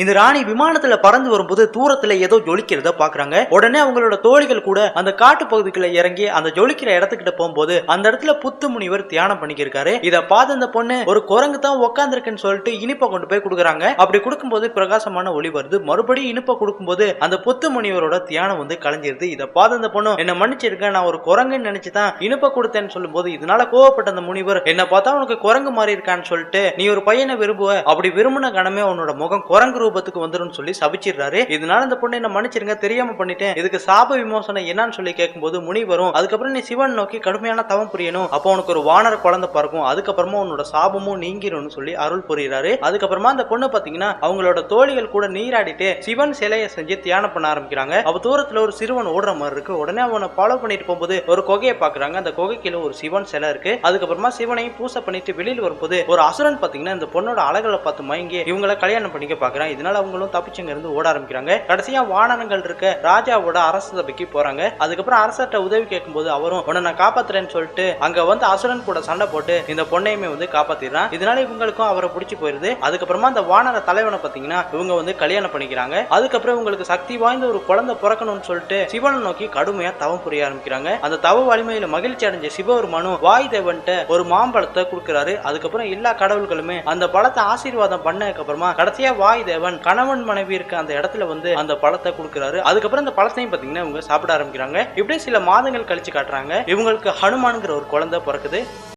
இந்த ராணி விமானத்துல பறந்து வரும்போது தூரத்துல ஏதோ ஜொலிக்கிறத பாக்குறாங்க. உடனே அவங்களோட தோழிகள் கூட அந்த காட்டு பகுதிக்குள்ள இறங்கி அந்த ஜொலிக்கிற இடத்துக்கிட்ட போகும்போது அந்த இடத்துல புத்து முனிவர் தியானம் பண்ணிக்கிருக்காரு. இத பார்த்து அந்த பொண்ணு ஒரு குரங்கு தான் உட்காந்துருக்குன்னு சொல்லிட்டு இனிப்பை கொண்டு போய் கொடுக்குறாங்க. அப்படி கொடுக்கும்போது பிரகாசமான ஒளி வருது. மறுபடியும் இனிப்பை கொடுக்கும்போது அந்த புத்து முனிவரோட தியானம் வந்து கலைஞ்சிருது. இதை பார்த்து அந்த பொண்ணு என்ன மன்னிச்சிருக்கேன் நான் ஒரு குரங்குன்னு நினைச்சு தான் இனிப்பை கொடுத்தேன்னு சொல்லும்போது இதனால கோவப்பட்ட அந்த முனிவர் என்ன பார்த்தா உனக்கு குரங்கு மாதிரி இருக்கான்னு சொல்லிட்டு நீ ஒரு பையனை விரும்புவ. அப்படி விரும்பின கணமே உன்னோட முகம் குரங்கு ரூபத்துக்கு வந்துடும் சொல்லி சபிச்சிடுறாரு. இதனால இந்த பொண்ணு என்ன மன்னிச்சிருங்க தெரியாம பண்ணிட்டேன். இதுக்கு சாப விமோசனம் என்னன்னு சொல்லி கேட்கும்போது முனிவரும் அதுக்கப்புறம் நீ சிவன் நோக்கி கடுமையான தவம் புரியணும். அப்போ உனக்கு ஒரு வானர குழந்தை பிறக்கும். அதுக்கப்புறமா உன்னோட சாபமும் நீங்கிரும்னு சொல்லி அருள் புரியுறாரு. அதுக்கப்புறமா அந்த பொண்ணு பாத்தீங்கன்னா அவங்களோட தோழிகள் கூட நீராடிட்டு சிவன் சிலையை செஞ்சு தியானம் பண்ண ஆரம்பிக்கிறாங்க. அவ தூரத்துல ஒரு சிறுவன் ஓடுற மாதிரி இருக்கு. உடனே அவனை ஃபாலோ பண்ணிட்டு போகும்போது ஒரு குகையை பாக்குறாங்க. அந்த கொகைக்குள்ள ஒரு சிவன் சிலை இருக்கு. அதுக்கப்புறமா சிவனையும் பூசை பண்ணிட்டு வெளியில வரும்போது ஒரு அசுரன் பாத்தீங்கன்னா இந்த பொண்ணோட அழகளை பார்த்து மயங்கி இவங்கள கல்யாணம் பண்ணிக்க பாக்குறான். இதனால அவங்களும் தப்பிச்சுங்க இருந்து ஓட ஆரம்பிக்கிறாங்க. கடைசியா வானரங்கள் இருக்க ராஜாவோட அரச சபைக்கு போறாங்க. அதுக்கப்புறம் அரசர்கிட்ட உதவி கேட்கும்போது அவரும் உன்னை நான் காப்பாத்துறேன்னு சொல்லிட்டு அங்க வந்து அசுரன் கூட சண்டை போட்டு இந்த பொண்ணையுமே வந்து காப்பாத்திடுறான். இதனால இவங்களுக்கும் அவரை பிடிச்சி போயிருது. அதுக்கப்புறமா அந்த வானர தலைவனை பாத்தீங்கன்னா இவங்க வந்து கல்யாணம் பண்ணிக்கிறாங்க. அதுக்கப்புறம் இவங்களுக்கு சக்தி வாய்ந்த ஒரு குழந்தை பிறக்கணும்னு சொல்லிட்டு சிவனை நோக்கி கடுமையா தவம் புரிய ஆரம்பிக்கிறாங்க. அந்த தவ வலிமையில மகிழ்ச்சி அடைஞ்ச சிவபெருமானும் வாய் தேவன்ட்ட ஒரு மாம்பழத்தை கொடுக்குறாரு. அதுக்கப்புறம் எல்லா கடவுள்களுமே அந்த பழத்தை ஆசீர்வாதம் பண்ணதுக்கு அப்புறமா கடைசியா வாய் தேவன் கணவன் மனைவி இருக்க அந்த இடத்துல வந்து அந்த பழத்தை கொடுக்குறாரு. அதுக்கப்புறம் அந்த பழத்தையும் பாத்தீங்கன்னா இவங்க சாப்பிட ஆரம்பிக்கிறாங்க. இப்படியே சில மாதங்கள் கழிச்சு காட்டுறாங்க. இவங்களுக்கு ஹனுமான்ங்கிற ஒரு குழந்தை பிறக்குது.